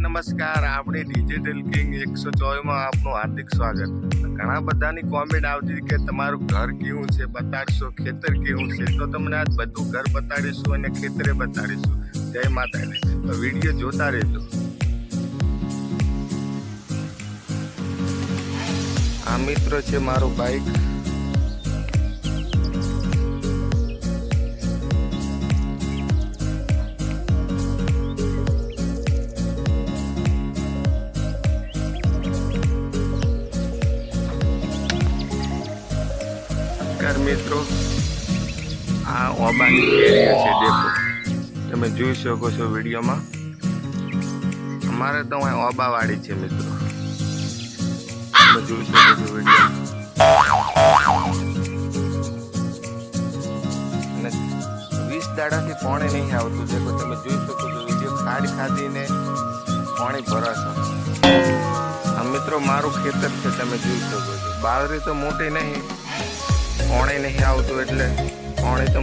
નમસ્કાર, આપણે digital king એકસો ચોવીસમાં આપનું હાર્દિક સ્વાગત. ઘણા બધાની કોમેન્ટ આવતી કે તમારું ઘર કેવું છે, બતાડશો, ખેતર કેવું છે? તો તમને આજ બધું ઘર બતાડીશું અને ખેતરે બતાડીશું. જય માતાજી. તો વીડિયો જોતા રહેજો. આ મિત્ર છે મારું બાઈક નમસ્કાર મિત્રો. આ ઓબાની એરિયા છે ડેપો. તમે જોઈ શકો છો વિડીયોમાં. અમારે તો અહીં ઓબાવાળી છે મિત્રો. તમે જોઈ શકો છો વીડિયો વીસ દાડાથી પાણી નહીં આવતું. દેખો, તમે જોઈ શકો છો વીડિયો. ખાડ ખાધીને પાણી ભરાશો. આ મિત્રો, મારું ખેતર છે, તમે જોઈ શકો છો. બાજરી તો મોટી નહીં. પાણી નહીં આવતું એટલે પાણી તો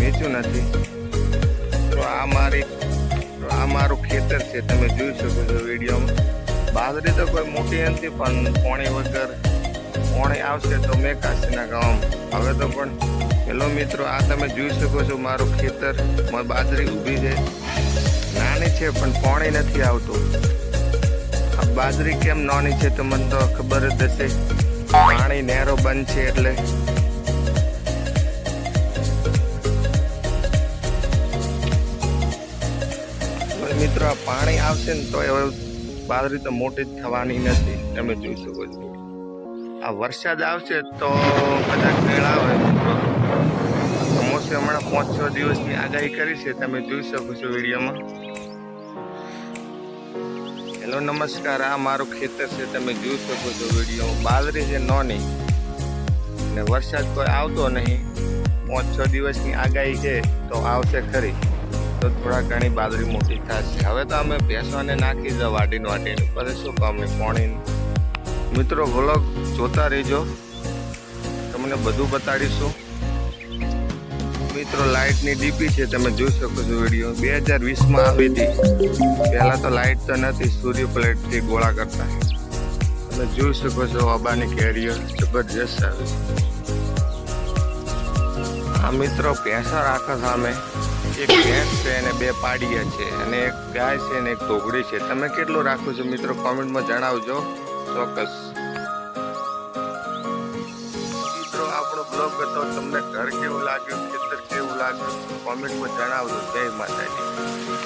વેચ્યું નથી. તો આ મારી આ મારું ખેતર છે, તમે જોઈ શકો છો વિડીયોમાં. બાજરી તો કોઈ મોટી નથી, પણ પાણી વગર પાણી આવશે તો મેં કાશીના ગામ. હવે તો પણ હેલો મિત્રો, આ તમે જોઈ શકો છો મારું ખેતર. બાજરી ઊભી છે. નાની છે, પણ પાણી નથી આવતું. આ બાજરી કેમ નાની છે તો મને તો ખબર જ હશે. પાણી નેરો બંધ છે એટલે. મિત્રો આ પાણી આવશે ને તો હવે બાજરી તો મોટી જ થવાની નથી, તમે જોઈ શકો છો. આ વરસાદ આવશે તો કદાચ મેળ આવે કમોસમી હમણાં પાંચ છ દિવસની આગાહી કરી છે, તમે જોઈ શકો છો વિડીયોમાં. હેલો, નમસ્કાર. આ મારું ખેતર છે. તમે જોઈ શકો છો વીડિયો. બાજરી છે, નોની. ને વરસાદ કોઈ આવતો નહીં. પાંચ, છ દિવસની આગાહી છે, તો આવશે ખરી. તો થોડા ઘણી બાજરી મોટી થશે. હવે તો અમે ભેંસવાને નાખી દો વાટીને વાટીને પછી શું કામ પાણી મિત્રો વ્લોગ જોતા રહેજો. તમને બધું બતાડીશું. મિત્રો, લાઇટની ડીપી છે, તમે જોઈ શકો છો વીડિયો. બે હજાર વીસમાં આવી હતી. પહેલાં તો લાઇટ તો નથી સૂર્ય પ્લેટથી ગોળા કરતા. તમે જોઈ શકો છો અબાની કેરીઓ જબરજસ્ત આવે આ મિત્રો ભેંસા આખા સામે એક ભેંસ છે અને બે પાડિયા છે અને એક ગાય છે અને એક ઢોકળી છે. તમે કેટલું રાખો છો મિત્રો? કોમેન્ટમાં જણાવજો. ચોક્કસ. બ્લોગ હતો તમને ઘર કેવું લાગ્યું ખેતર કેવું લાગ્યું કોમેન્ટમાં જણાવજો. જય માતાજી.